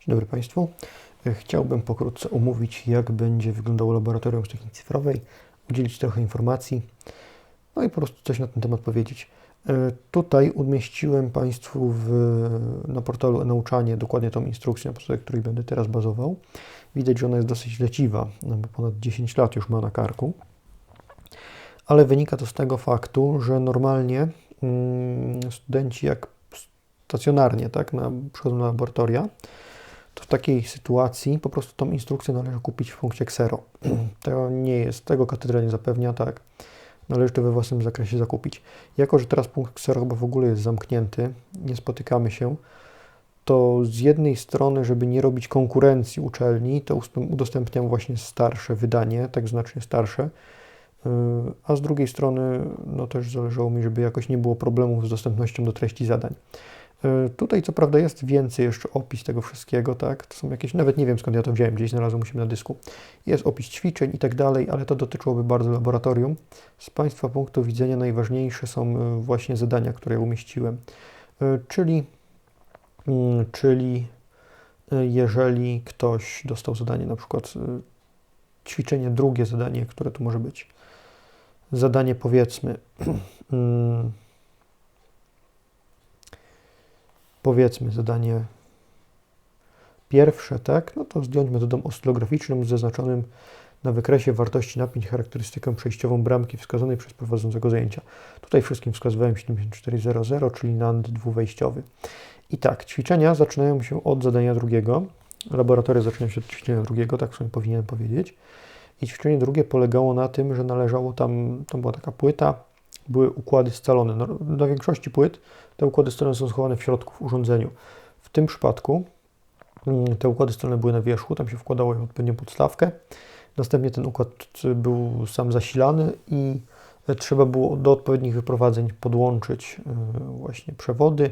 Dzień dobry Państwu. Chciałbym pokrótce omówić, jak będzie wyglądało laboratorium techniki cyfrowej, udzielić trochę informacji, no i po prostu coś na ten temat powiedzieć. E, tutaj umieściłem Państwu w, na portalu e-nauczanie dokładnie tą instrukcję, na podstawie której będę teraz bazował. Widać, że ona jest dosyć leciwa, no bo ponad 10 lat już ma na karku. Ale wynika to z tego faktu, że normalnie mm, studenci jak stacjonarnie tak, na, przychodzą na laboratoria, to w takiej sytuacji po prostu tą instrukcję należy kupić w punkcie Xero. To nie jest, tego katedra nie zapewnia, tak. Należy to we własnym zakresie zakupić. Jako, że teraz punkt Xero chyba w ogóle jest zamknięty, nie spotykamy się, to z jednej strony, żeby nie robić konkurencji uczelni, to udostępniam właśnie starsze wydanie, tak znacznie starsze, yy, a z drugiej strony, no też zależało mi, żeby jakoś nie było problemów z dostępnością do treści zadań. E, tutaj co prawda jest więcej jeszcze opis tego wszystkiego, tak? To są jakieś, nawet nie wiem skąd ja to wziąłem, gdzieś znalazłem siebie na dysku. Jest opis ćwiczeń i tak dalej, ale to dotyczyłoby bardzo laboratorium. Z Państwa punktu widzenia najważniejsze są e, właśnie zadania, które umieściłem. E, czyli, mm, czyli jeżeli ktoś dostał zadanie, na przykład ćwiczenie drugie zadanie, które tu może być. Zadanie powiedzmy mm, powiedzmy zadanie pierwsze, tak, no to zdjąć metodą oscylograficzną zaznaczonym na wykresie wartości napięć charakterystykę przejściową bramki wskazanej przez prowadzącego zajęcia. Tutaj wszystkim wskazywałem 7400, czyli NAND dwuwejściowy. I tak, ćwiczenia zaczynają się od zadania drugiego. Laboratoria zaczynają się od ćwiczenia drugiego, tak sobie powinienem powiedzieć. I ćwiczenie drugie polegało na tym, że należało tam, tam była taka płyta, były układy scalone. No, na większości płyt te układy scalone są schowane w środku w urządzeniu. W tym przypadku mm, te układy scalone były na wierzchu, tam się wkładało odpowiednią podstawkę. Następnie ten układ był sam zasilany i trzeba było do odpowiednich wyprowadzeń podłączyć e, właśnie przewody.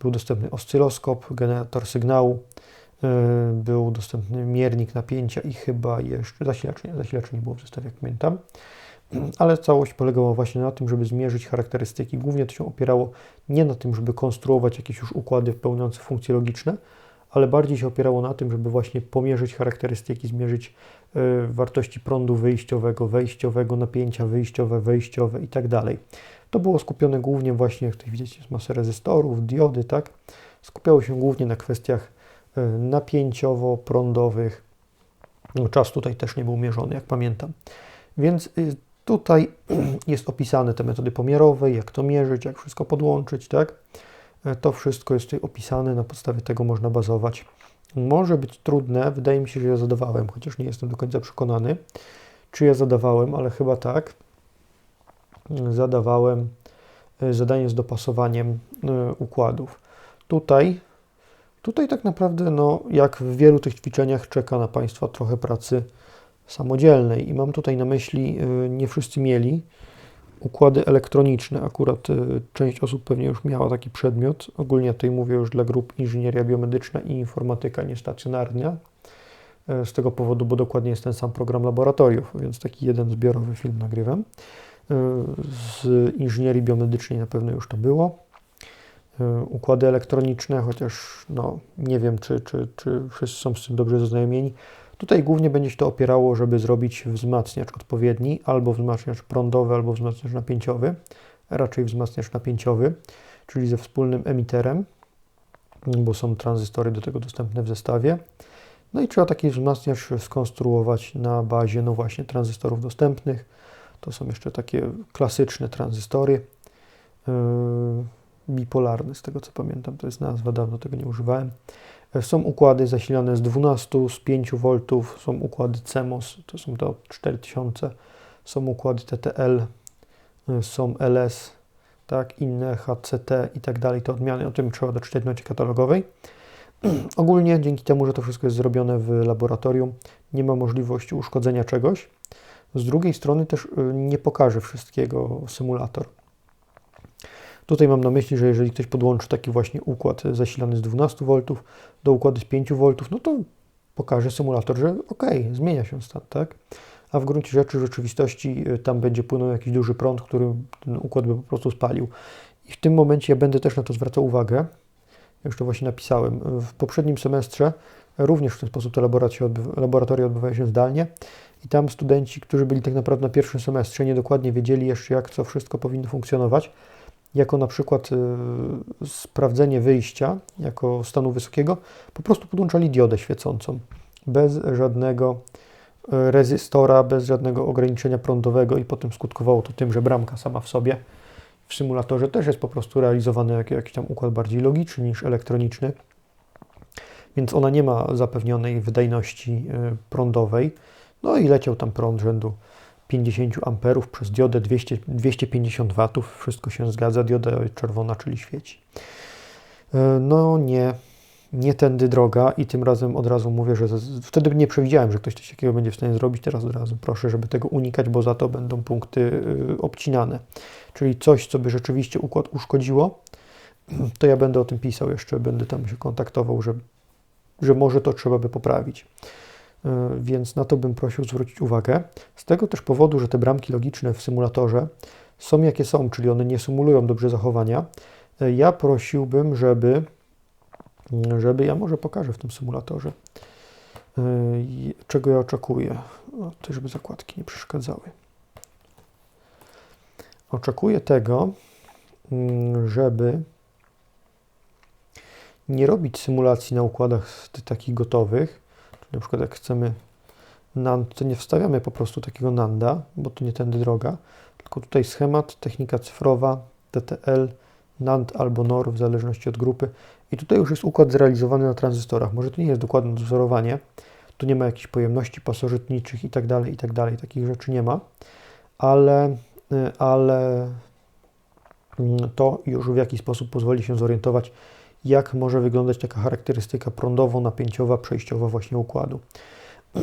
Był dostępny oscyloskop, generator sygnału, e, był dostępny miernik napięcia i chyba jeszcze zasilacz zasilacz nie było w zestawie, jak pamiętam ale całość polegała właśnie na tym, żeby zmierzyć charakterystyki. Głównie to się opierało nie na tym, żeby konstruować jakieś już układy pełniące funkcje logiczne, ale bardziej się opierało na tym, żeby właśnie pomierzyć charakterystyki, zmierzyć y, wartości prądu wyjściowego, wejściowego, napięcia wyjściowe, wejściowe i tak. To było skupione głównie właśnie, jak tutaj widzicie, jest masę rezystorów, diody, tak? Skupiało się głównie na kwestiach y, napięciowo-prądowych. No, czas tutaj też nie był mierzony, jak pamiętam. Więc y, Tutaj jest opisane te metody pomiarowe, jak to mierzyć, jak wszystko podłączyć, tak? E, to wszystko jest tutaj opisane, na podstawie tego można bazować. Może być trudne, wydaje mi się, że ja zadawałem, chociaż nie jestem do końca przekonany, czy ja zadawałem, ale chyba tak. Zadawałem e, zadanie z dopasowaniem e, układów. Tutaj, tutaj tak naprawdę, no, jak w wielu tych ćwiczeniach, czeka na Państwa trochę pracy samodzielnej. I mam tutaj na myśli, y, nie wszyscy mieli układy elektroniczne. Akurat y, część osób pewnie już miała taki przedmiot. Ogólnie tutaj mówię już dla grup inżynieria biomedyczna i informatyka niestacjonarna. Y, z tego powodu, bo dokładnie jest ten sam program laboratoriów, więc taki jeden zbiorowy film nagrywam. Z inżynierii biomedycznej na pewno już to było. Układy elektroniczne, chociaż no, nie wiem, czy, czy, czy wszyscy są z tym dobrze zaznajomieni. Tutaj głównie będzie się to opierało, żeby zrobić wzmacniacz odpowiedni, albo wzmacniacz prądowy, albo wzmacniacz napięciowy, raczej wzmacniacz napięciowy, czyli ze wspólnym emiterem, bo są tranzystory do tego dostępne w zestawie. No i trzeba taki wzmacniacz skonstruować na bazie, no właśnie, tranzystorów dostępnych. To są jeszcze takie klasyczne tranzystory, yy, bipolarne, z tego co pamiętam, to jest nazwa, dawno tego nie używałem. Są układy zasilane z 12, z 5 V, są układy CMOS, to są do 4000, są układy TTL, są LS, tak, inne HCT i tak dalej, te odmiany, o tym trzeba doczytać w nocie katalogowej. Ogólnie dzięki temu, że to wszystko jest zrobione w laboratorium, nie ma możliwości uszkodzenia czegoś. Z drugiej strony też y, nie pokaże wszystkiego symulator. Tutaj mam na myśli, że jeżeli ktoś podłączy taki właśnie układ zasilany z 12 V do układu z 5 V, no to pokaże symulator, że ok, zmienia się stan, tak? A w gruncie rzeczy w rzeczywistości y, tam będzie płynął jakiś duży prąd, który ten układ by po prostu spalił. I w tym momencie ja będę też na to zwracał uwagę. Już to właśnie napisałem. W poprzednim semestrze również w ten sposób te laboratoria odbywają się zdalnie i tam studenci, którzy byli tak naprawdę na pierwszym semestrze, niedokładnie wiedzieli jeszcze, jak co wszystko powinno funkcjonować, jako na przykład y, sprawdzenie wyjścia jako stanu wysokiego, po prostu podłączali diodę świecącą bez żadnego y, rezystora, bez żadnego ograniczenia prądowego i potem skutkowało to tym, że bramka sama w sobie w symulatorze też jest po prostu realizowany jak, jakiś tam układ bardziej logiczny niż elektroniczny, więc ona nie ma zapewnionej wydajności y, prądowej. No i leciał tam prąd rzędu 50 amperów przez diodę 200, 250 watów. Wszystko się zgadza. Dioda czerwona, czyli świeci. E, no nie, nie tędy droga i tym razem od razu mówię, że wtedy nie przewidziałem, że ktoś coś takiego będzie w stanie zrobić. Teraz od razu proszę, żeby tego unikać, bo za to będą punkty y, obcinane. Czyli coś, co by rzeczywiście układ uszkodziło, to ja będę o tym pisał jeszcze, będę tam się kontaktował, że, że może to trzeba by poprawić. E, więc na to bym prosił zwrócić uwagę. Z tego też powodu, że te bramki logiczne w symulatorze są jakie są, czyli one nie symulują dobrze zachowania, e, ja prosiłbym, żeby, żeby ja może pokażę w tym symulatorze, e, czego ja oczekuję, o, to żeby zakładki nie przeszkadzały. Oczekuję tego, mm, żeby nie robić symulacji na układach takich gotowych, na przykład jak chcemy NAND, to nie wstawiamy po prostu takiego NANDa, bo to nie tędy droga, tylko tutaj schemat, technika cyfrowa, TTL, NAND albo NOR w zależności od grupy. I tutaj już jest układ zrealizowany na tranzystorach. Może to nie jest dokładne dozorowanie, tu nie ma jakichś pojemności pasożytniczych i tak dalej, i tak takich rzeczy nie ma, ale, ale mm, to już w jakiś sposób pozwoli się zorientować, jak może wyglądać taka charakterystyka prądowo-napięciowa, przejściowa właśnie układu.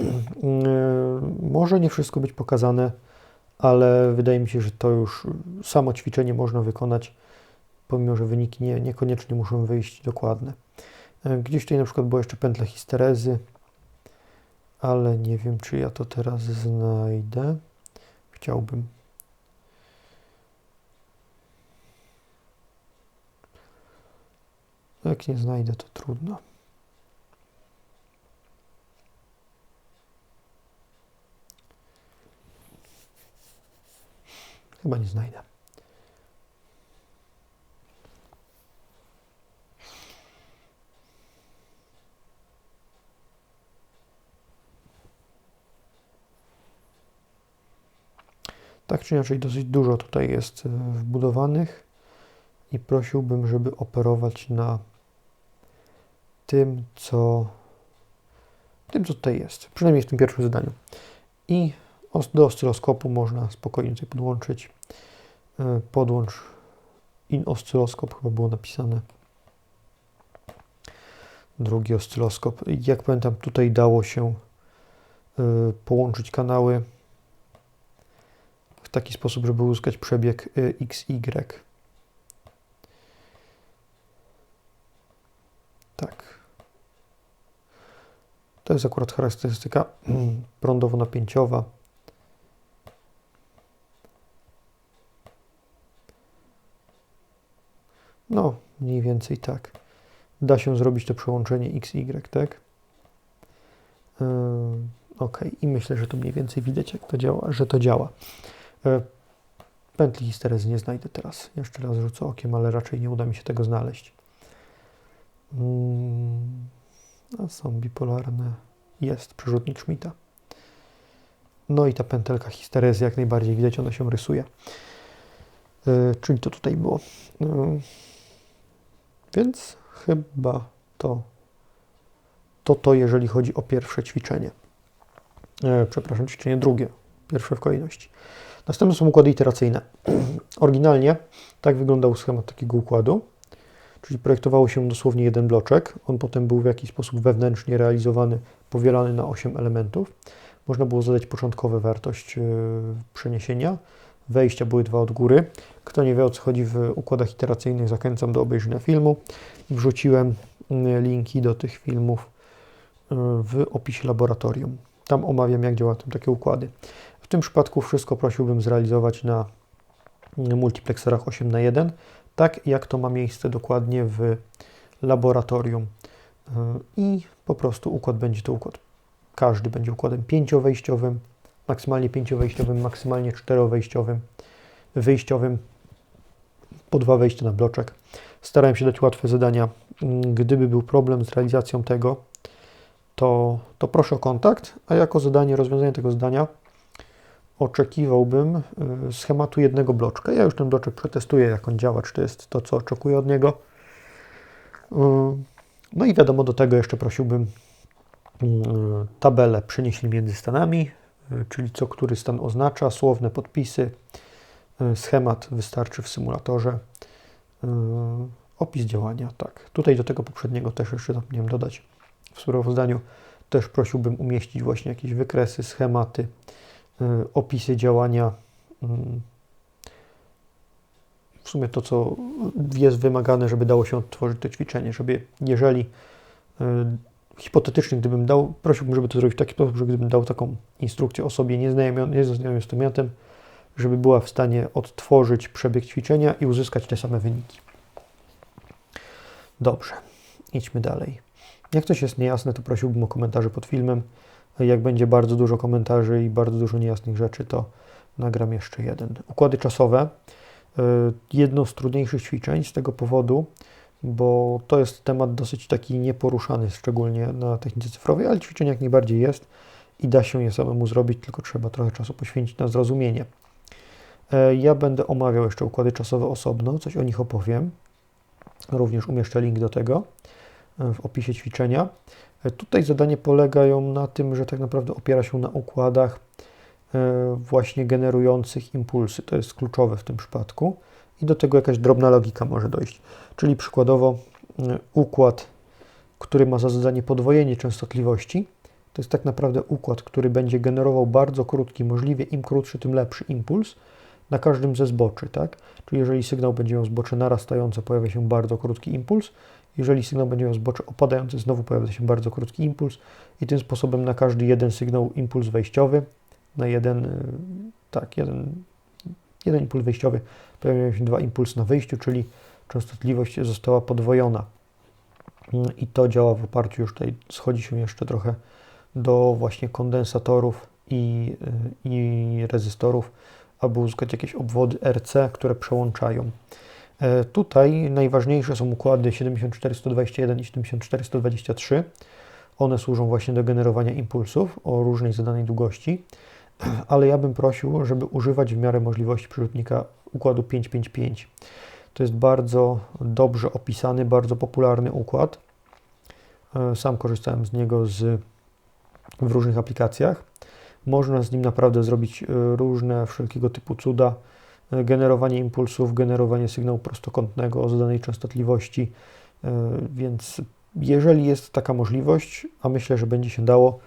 Może nie wszystko być pokazane, ale wydaje mi się, że to już samo ćwiczenie można wykonać, pomimo że wyniki nie, niekoniecznie muszą wyjść dokładne. Gdzieś tutaj na przykład była jeszcze pętla histerezy, ale nie wiem, czy ja to teraz znajdę. Chciałbym. Jak nie znajdę, to trudno. Chyba nie znajdę. Tak czy inaczej, dosyć dużo tutaj jest e, wbudowanych i prosiłbym, żeby operować na tym, co, tym, co tutaj jest, przynajmniej w tym pierwszym zadaniu. I do oscyloskopu można spokojnie tutaj podłączyć. E, podłącz in oscyloskop, chyba było napisane. Drugi oscyloskop. Jak pamiętam, tutaj dało się e, połączyć kanały w taki sposób, żeby uzyskać przebieg e, XY. Tak. To jest akurat charakterystyka prądowo-napięciowa. No, mniej więcej tak. Da się zrobić to przełączenie XY, tak? Yy, ok, i myślę, że to mniej więcej widać, jak to działa, że to działa. Yy, pętli histerezy nie znajdę teraz. Jeszcze raz rzucę okiem, ale raczej nie uda mi się tego znaleźć. Hmm, a są bipolarne. Jest przerzutnik Schmidta. No i ta pętelka histerezy jak najbardziej widać, ona się rysuje. Yy, czyli to tutaj było. Yy, więc chyba to, to to, jeżeli chodzi o pierwsze ćwiczenie. Yy, przepraszam, ćwiczenie drugie, pierwsze w kolejności. Następne są układy iteracyjne. Oryginalnie tak wyglądał schemat takiego układu czyli projektowało się dosłownie jeden bloczek. On potem był w jakiś sposób wewnętrznie realizowany, powielany na 8 elementów. Można było zadać początkowe wartość e, przeniesienia. Wejścia były dwa od góry. Kto nie wie o co chodzi w układach iteracyjnych, zachęcam do obejrzenia filmu. Wrzuciłem mm, linki do tych filmów e, w opisie laboratorium. Tam omawiam, jak działają takie układy. W tym przypadku wszystko prosiłbym zrealizować na mm, multiplexerach 8 na 1 tak jak to ma miejsce dokładnie w laboratorium y, i po prostu układ będzie to układ. Każdy będzie układem pięciowejściowym, maksymalnie pięciowejściowym, maksymalnie czterowejściowym, wyjściowym, po dwa wejścia na bloczek. Starałem się dać łatwe zadania. Mm, Gdyby był problem z realizacją tego, to, to proszę o kontakt, a jako zadanie rozwiązania tego zadania oczekiwałbym y, schematu jednego bloczka. Ja już ten bloczek przetestuję, jak on działa, czy to jest to, co oczekuję od niego. Y, No i wiadomo, do tego jeszcze prosiłbym y, tabelę przenieśli między stanami, czyli co który stan oznacza, słowne podpisy, schemat wystarczy w symulatorze, opis działania, tak. Tutaj do tego poprzedniego też jeszcze zapomniałem dodać w sprawozdaniu. Też prosiłbym umieścić właśnie jakieś wykresy, schematy, opisy działania. mm, W sumie to, co jest wymagane, żeby dało się odtworzyć to ćwiczenie, żeby jeżeli y, hipotetycznie, gdybym dał, prosiłbym, żeby to zrobić w taki sposób, że gdybym dał taką instrukcję osobie nieznajomej, z tematem, żeby była w stanie odtworzyć przebieg ćwiczenia i uzyskać te same wyniki. Dobrze, idźmy dalej. Jak coś jest niejasne, to prosiłbym o komentarze pod filmem. Jak będzie bardzo dużo komentarzy i bardzo dużo niejasnych rzeczy, to nagram jeszcze jeden. Układy czasowe. Y, Jedno z trudniejszych ćwiczeń z tego powodu, bo to jest temat dosyć taki nieporuszany, szczególnie na technice cyfrowej, ale ćwiczenie jak najbardziej jest i da się je samemu zrobić, tylko trzeba trochę czasu poświęcić na zrozumienie. E, Ja będę omawiał jeszcze układy czasowe osobno, coś o nich opowiem. Również umieszczę link do tego e, w opisie ćwiczenia. Tutaj zadania polegają na tym, że tak naprawdę opiera się na układach e, właśnie generujących impulsy. To jest kluczowe w tym przypadku. I do tego jakaś drobna logika może dojść. Czyli przykładowo e, układ, który ma za zadanie podwojenie częstotliwości, to jest tak naprawdę układ, który będzie generował bardzo krótki, możliwie im krótszy, tym lepszy impuls na każdym ze zboczy, tak? Czyli jeżeli sygnał będzie miał zbocze narastające, pojawia się bardzo krótki impuls. Jeżeli sygnał będzie miał zbocze opadające, znowu pojawia się bardzo krótki impuls i tym sposobem na każdy jeden sygnał impuls wejściowy, na jeden, y, tak, jeden, jeden impuls wejściowy, pojawiają się dwa impulsy na wyjściu, czyli częstotliwość została podwojona. Mm, I to działa w oparciu już tutaj, schodzi się jeszcze trochę do właśnie kondensatorów i, y, i rezystorów, aby uzyskać jakieś obwody RC, które przełączają. E, Tutaj najważniejsze są układy 74121 i 74123. One służą właśnie do generowania impulsów o różnej zadanej długości, ale ja bym prosił, żeby używać w miarę możliwości przyrzutnika układu 555. To jest bardzo dobrze opisany, bardzo popularny układ. E, Sam korzystałem z niego z, w różnych aplikacjach. Można z nim naprawdę zrobić e, różne wszelkiego typu cuda. Generowanie impulsów, generowanie sygnału prostokątnego o zadanej częstotliwości. E, Więc jeżeli jest taka możliwość, a myślę, że będzie się dało,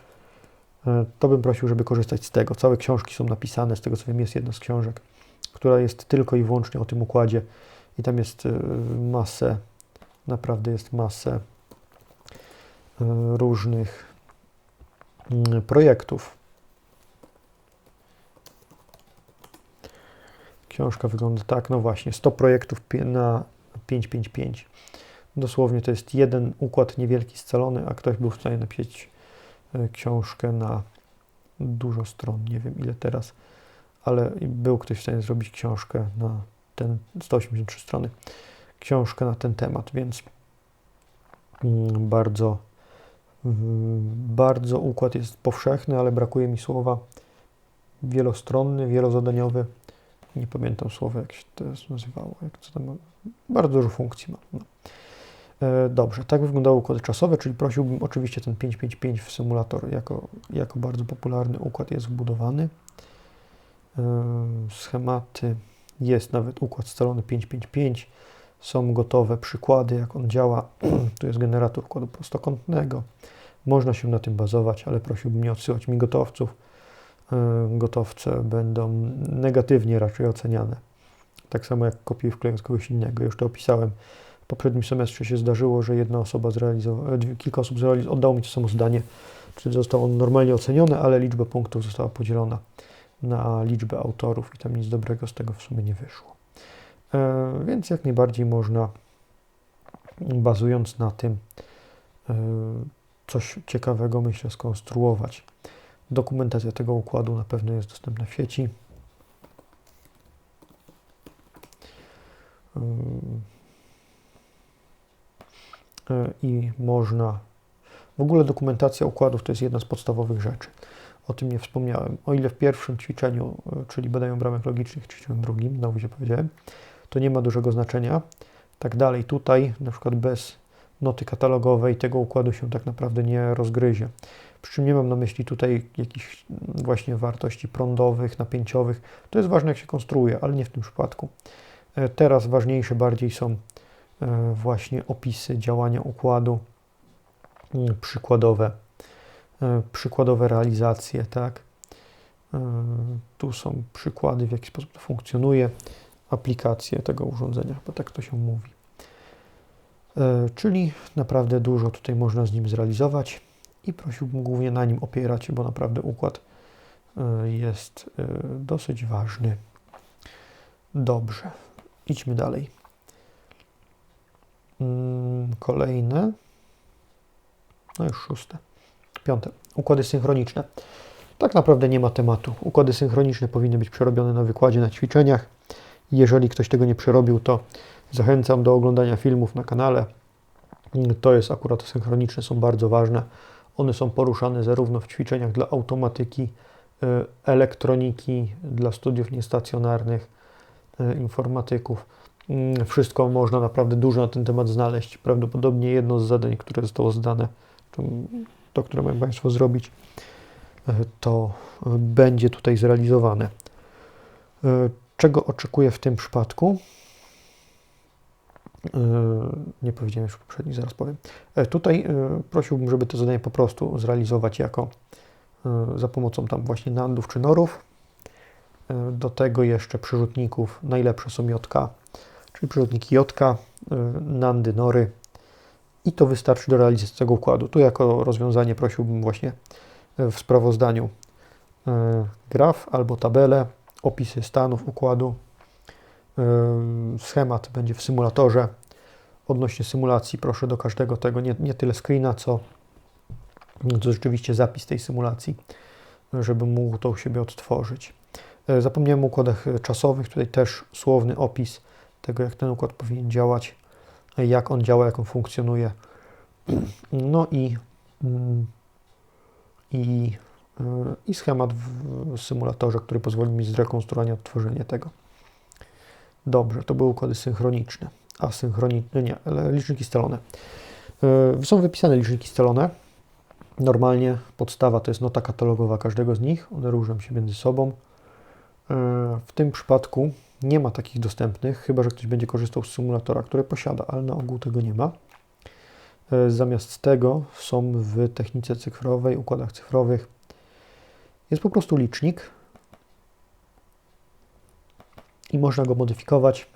e, to bym prosił, żeby korzystać z tego. Całe książki są napisane, z tego co wiem, jest jedna z książek, która jest tylko i wyłącznie o tym układzie i tam jest e, masę, naprawdę jest masę różnych mm, projektów. Książka wygląda tak, no właśnie, 100 projektów na 555. Dosłownie to jest jeden układ niewielki scalony, a ktoś był w stanie napisać e, książkę na dużo stron, nie wiem ile teraz, ale był ktoś w stanie zrobić książkę na ten 183 strony, książkę na ten temat, więc mm, bardzo, mm, bardzo układ jest powszechny, ale brakuje mi słowa wielostronny, wielozadaniowy. Nie pamiętam słowa, jak się to nazywało, jak co tam, bardzo dużo funkcji ma. No. E, Dobrze, tak wyglądały układy czasowe, czyli prosiłbym oczywiście ten 555 w symulator jako, jako bardzo popularny układ jest wbudowany. E, Schematy, jest nawet układ scalony 555, są gotowe przykłady, jak on działa. tu jest generator układu prostokątnego. Można się na tym bazować, ale prosiłbym nie odsyłać mi gotowców. E, Gotowce będą negatywnie raczej oceniane. Tak samo jak kopiuj wklejając kogoś innego. Już to opisałem. W poprzednim semestrze się zdarzyło, że jedna osoba zrealizowała, dwie- kilka osób zrealizowało, oddało mi to samo zdanie, czyli zostało on normalnie ocenione, ale liczba punktów została podzielona na liczbę autorów i tam nic dobrego z tego w sumie nie wyszło. E, więc jak najbardziej można bazując na tym, y, coś ciekawego myślę skonstruować. Dokumentacja tego układu na pewno jest dostępna w sieci. I można. W ogóle dokumentacja układów to jest jedna z podstawowych rzeczy. O tym nie wspomniałem. O ile w pierwszym ćwiczeniu, czyli badaniu bramek logicznych, ćwiczeniu drugim, znowu się powiedziałem, to nie ma dużego znaczenia. Tak dalej, tutaj na przykład bez noty katalogowej tego układu się tak naprawdę nie rozgryzie. Przy czym nie mam na myśli tutaj jakichś właśnie wartości prądowych, napięciowych. To jest ważne, jak się konstruuje, ale nie w tym przypadku. E, teraz ważniejsze bardziej są e, właśnie opisy działania układu, mm, przykładowe, e, przykładowe realizacje, tak. Tu są przykłady, w jaki sposób to funkcjonuje, aplikacje tego urządzenia, bo tak to się mówi. Czyli naprawdę dużo tutaj można z nim zrealizować i prosiłbym głównie na nim opierać, bo naprawdę układ jest dosyć ważny. Dobrze. Idźmy dalej. Mm, kolejne. No już szóste. Piąte. Układy synchroniczne. Tak naprawdę nie ma tematu. Układy synchroniczne powinny być przerobione na wykładzie, na ćwiczeniach. Jeżeli ktoś tego nie przerobił, to zachęcam do oglądania filmów na kanale. To jest akurat synchroniczne, są bardzo ważne. One są poruszane zarówno w ćwiczeniach dla automatyki, y, elektroniki, dla studiów niestacjonarnych, E, informatyków. Mm, wszystko można naprawdę dużo na ten temat znaleźć. Prawdopodobnie jedno z zadań, które zostało zdane, to, które mają Państwo zrobić, e, to będzie tutaj zrealizowane. E, czego oczekuję w tym przypadku? Nie powiedziałem już poprzedni, zaraz powiem. Tutaj prosiłbym, żeby to zadanie po prostu zrealizować jako za pomocą tam właśnie nandów czy norów do tego jeszcze przyrzutników najlepsze są JK, czyli przyrzutniki y, Nandy, Nory i to wystarczy do realizacji tego układu. Tu jako rozwiązanie prosiłbym właśnie w sprawozdaniu graf albo tabelę, opisy stanów układu, schemat będzie w symulatorze. Odnośnie symulacji proszę do każdego tego, nie, nie tyle screena, co, co rzeczywiście zapis tej symulacji, żeby mógł to u siebie odtworzyć. E, zapomniałem o układach e, czasowych, tutaj też słowny opis tego, jak ten układ powinien działać, e, jak on działa, jak on funkcjonuje. No i, mm, i, i schemat w symulatorze, który pozwoli mi zrekonstruować odtworzenie tego. Dobrze, to były układy synchroniczne, asynchroniczne, nie, liczniki scalone. Są wypisane liczniki scalone. Normalnie podstawa to jest nota katalogowa każdego z nich, one różnią się między sobą. E, w tym przypadku nie ma takich dostępnych, chyba że ktoś będzie korzystał z symulatora, który posiada, ale na ogół tego nie ma. E, zamiast tego są w technice cyfrowej, układach cyfrowych, jest po prostu licznik i można go modyfikować,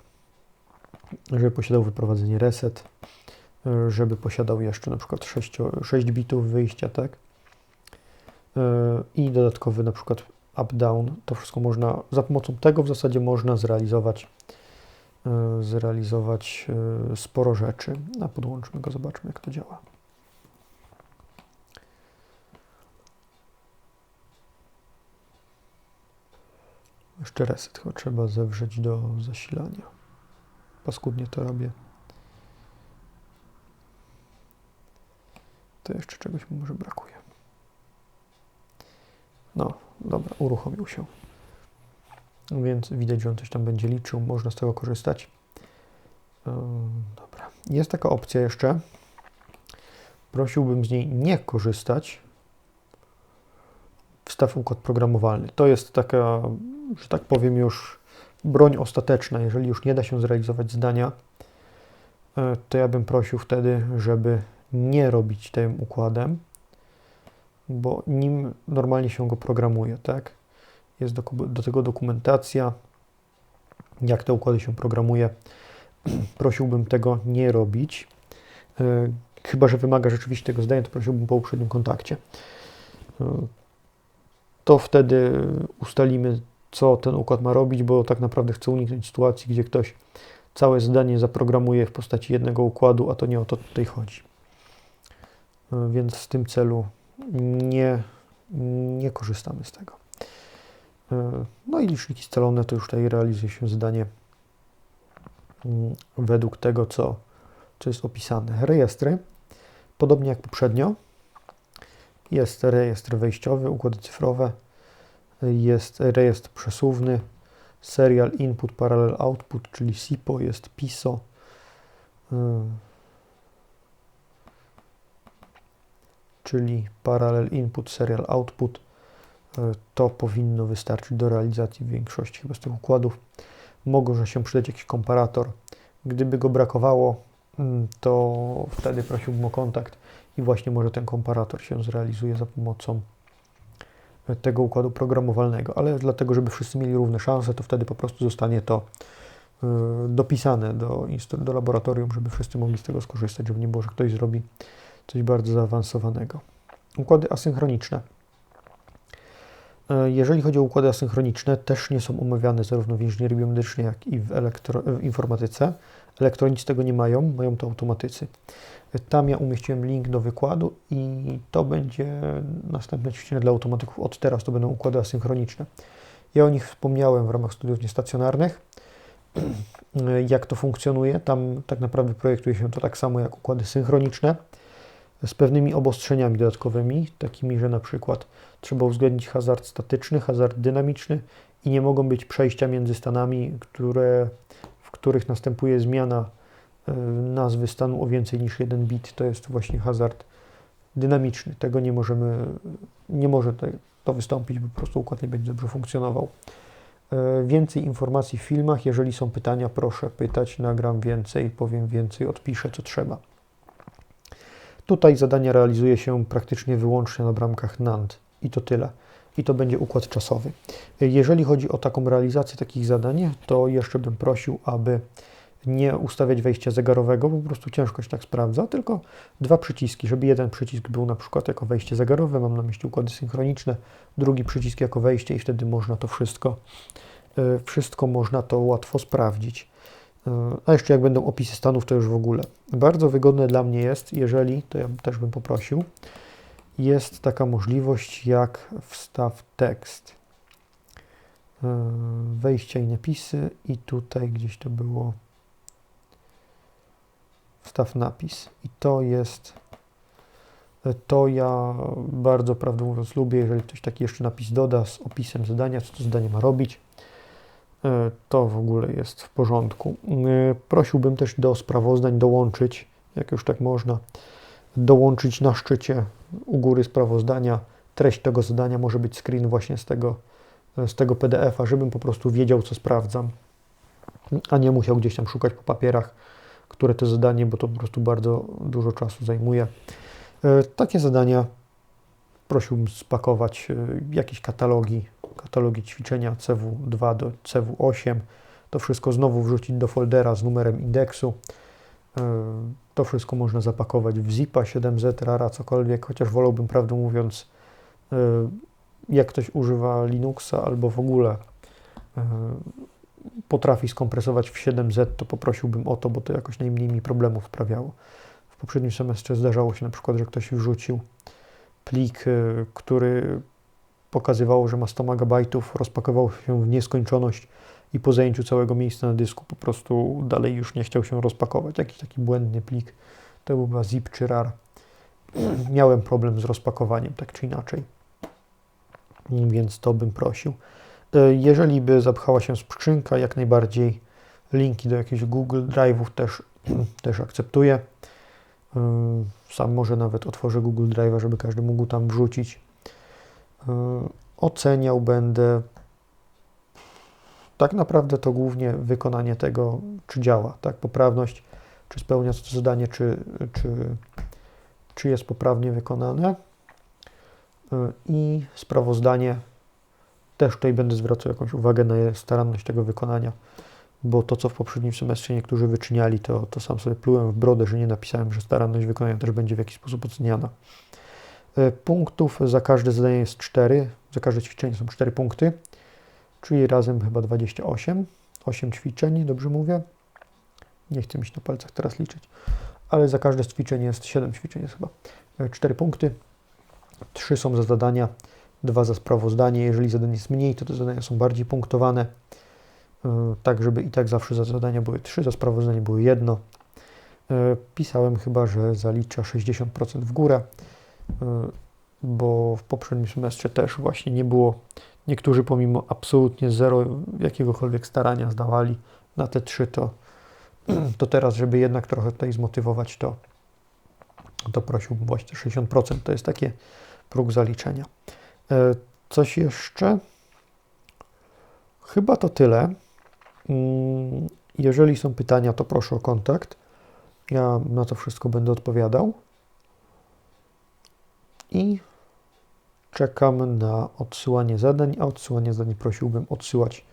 żeby posiadał wyprowadzenie reset, żeby posiadał jeszcze na przykład 6, 6 bitów wyjścia, tak? I dodatkowy na przykład up-down, to wszystko można, za pomocą tego w zasadzie można zrealizować zrealizować e, sporo rzeczy. A podłączmy go, zobaczmy jak to działa. Jeszcze reset chyba trzeba zewrzeć do zasilania. Paskudnie to robię. To jeszcze czegoś mi może brakuje. No, dobra, uruchomił się. Więc widać, że on coś tam będzie liczył, można z tego korzystać. Dobra. Jest taka opcja jeszcze. Prosiłbym z niej nie korzystać. Wstaw układ programowalny. To jest taka, że tak powiem, już broń ostateczna. Jeżeli już nie da się zrealizować zdania, e, to ja bym prosił wtedy, żeby nie robić tym układem, bo nim normalnie się go programuje, tak? Jest do, do tego dokumentacja, jak te układy się programuje. Prosiłbym tego nie robić. E, chyba, że wymaga rzeczywiście tego zdania, to prosiłbym po uprzednim kontakcie. To wtedy ustalimy, co ten układ ma robić, bo tak naprawdę chcę uniknąć sytuacji, gdzie ktoś całe zdanie zaprogramuję w postaci jednego układu, a to nie o to tutaj chodzi. E, więc w tym celu nie, nie korzystamy z tego. E, no i liczniki scalone to już tutaj realizuje się zdanie mm, według tego, co, co jest opisane. Rejestry, podobnie jak poprzednio, jest rejestr wejściowy, układy cyfrowe, jest rejestr przesuwny, serial input, parallel output, czyli SIPO, jest PISO. Y, czyli parallel input, serial output. Y, to powinno wystarczyć do realizacji większości chyba z tych układów. Może się przydać jakiś komparator. Gdyby go brakowało, to wtedy prosiłbym o kontakt i właśnie może ten komparator się zrealizuje za pomocą tego układu programowalnego, ale dlatego, żeby wszyscy mieli równe szanse, to wtedy po prostu zostanie to y, dopisane do, do laboratorium, żeby wszyscy mogli z tego skorzystać, żeby nie było, że ktoś zrobi coś bardzo zaawansowanego. Układy asynchroniczne. E, jeżeli chodzi o układy asynchroniczne, też nie są omawiane zarówno w inżynierii biomedycznej, jak i w, w informatyce. Elektronicy tego nie mają, mają to automatycy. Tam ja umieściłem link do wykładu i to będzie następne ćwiczenie dla automatyków. Od teraz to będą układy asynchroniczne. Ja o nich wspomniałem w ramach studiów niestacjonarnych. Jak to funkcjonuje? Tam tak naprawdę projektuje się to tak samo jak układy synchroniczne z pewnymi obostrzeniami dodatkowymi, takimi, że na przykład trzeba uwzględnić hazard statyczny, hazard dynamiczny i nie mogą być przejścia między stanami, które, w których następuje zmiana E, nazwy stanu o więcej niż jeden bit. To jest właśnie hazard dynamiczny. Tego nie możemy, nie może to wystąpić, bo po prostu układ nie będzie dobrze funkcjonował. E, więcej informacji w filmach. Jeżeli są pytania, proszę pytać. Nagram więcej, powiem więcej, odpiszę co trzeba. Tutaj zadania realizuje się praktycznie wyłącznie na bramkach NAND i to tyle. I to będzie układ czasowy. Jeżeli chodzi o taką realizację takich zadań, to jeszcze bym prosił, aby nie ustawiać wejścia zegarowego, po prostu ciężko się tak sprawdza, tylko dwa przyciski, żeby jeden przycisk był na przykład jako wejście zegarowe, mam na myśli układy synchroniczne, drugi przycisk jako wejście i wtedy można to wszystko, e, wszystko można to łatwo sprawdzić. E, a jeszcze jak będą opisy stanów, to już w ogóle. Bardzo wygodne dla mnie jest, jeżeli, to ja też bym poprosił, jest taka możliwość jak wstaw tekst. E, wejścia i napisy i tutaj gdzieś to było wstaw napis. I to jest, to ja bardzo prawdę mówiąc lubię, jeżeli ktoś taki jeszcze napis doda z opisem zadania, co to zadanie ma robić, e, to w ogóle jest w porządku. E, prosiłbym też do sprawozdań dołączyć, jak już tak można, dołączyć na szczycie u góry sprawozdania treść tego zadania, może być screen właśnie z tego, z tego PDF-a, żebym po prostu wiedział, co sprawdzam, a nie musiał gdzieś tam szukać po papierach które to zadanie, bo to po prostu bardzo dużo czasu zajmuje. E, takie zadania prosiłbym spakować e, jakieś katalogi, katalogi ćwiczenia CW2 do CW8. To wszystko znowu wrzucić do foldera z numerem indeksu. E, to wszystko można zapakować w zipa 7z, rara, cokolwiek, chociaż wolałbym, prawdę mówiąc, jak ktoś używa Linuxa albo w ogóle potrafi skompresować w 7Z, to poprosiłbym o to, bo to jakoś najmniej mi problemów sprawiało. W poprzednim semestrze zdarzało się na przykład, że ktoś wrzucił plik, który pokazywało, że ma 100 MB, rozpakował się w nieskończoność i po zajęciu całego miejsca na dysku po prostu dalej już nie chciał się rozpakować. Jakiś taki błędny plik, to był chyba zip czy rar. Miałem problem z rozpakowaniem, tak czy inaczej, więc to bym prosił. E, jeżeli by zapchała się skrzynka, jak najbardziej linki do jakichś Google Drive'ów też, też akceptuję. E, sam może nawet otworzę Google Drive'a, żeby każdy mógł tam wrzucić. E, oceniał będę. Tak naprawdę to głównie wykonanie tego, czy działa, tak, poprawność, czy spełnia to zadanie, czy, czy, czy jest poprawnie wykonane. I sprawozdanie też tutaj będę zwracał jakąś uwagę na staranność tego wykonania, bo to, co w poprzednim semestrze niektórzy wyczyniali, to, to sam sobie plułem w brodę, że nie napisałem, że staranność wykonania też będzie w jakiś sposób oceniana. E, punktów za każde zadanie jest 4, za każde ćwiczenie są 4 punkty, czyli razem chyba 28, 8 ćwiczeń, dobrze mówię. Nie chcę mi się na palcach teraz liczyć, ale za każde ćwiczenie jest 7 ćwiczeń, jest chyba 4 punkty. 3 są za zadania, 2 za sprawozdanie. Jeżeli zadanie jest mniej, to te zadania są bardziej punktowane. E, tak, żeby i tak zawsze za zadania były 3, za sprawozdanie były jedno. E, Pisałem chyba, że zalicza 60% w górę, e, bo w poprzednim semestrze też właśnie nie było. Niektórzy pomimo absolutnie zero jakiegokolwiek starania zdawali na te trzy, to, to teraz, żeby jednak trochę tutaj zmotywować, to, to prosiłbym właśnie 60%. To jest takie próg zaliczenia. E, Coś jeszcze? Chyba to tyle. Mm, Jeżeli są pytania, to proszę o kontakt. Ja na to wszystko będę odpowiadał. I czekam na odsyłanie zadań, a odsyłanie zadań prosiłbym odsyłać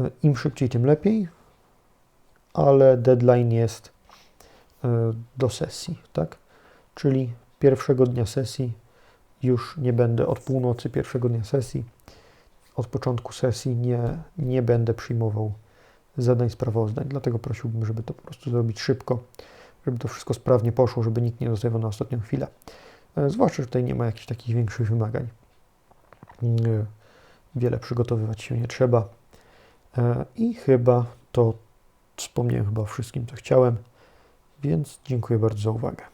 e, im szybciej, tym lepiej, ale deadline jest e, do sesji, tak? Czyli pierwszego dnia sesji już nie będę od północy pierwszego dnia sesji, od początku sesji nie, nie będę przyjmował zadań sprawozdań, dlatego prosiłbym, żeby to po prostu zrobić szybko, żeby to wszystko sprawnie poszło, żeby nikt nie zostawiał na ostatnią chwilę. E, Zwłaszcza, że tutaj nie ma jakichś takich większych wymagań. Mm, Wiele przygotowywać się nie trzeba. E, I chyba to wspomniałem chyba o wszystkim, co chciałem, więc dziękuję bardzo za uwagę.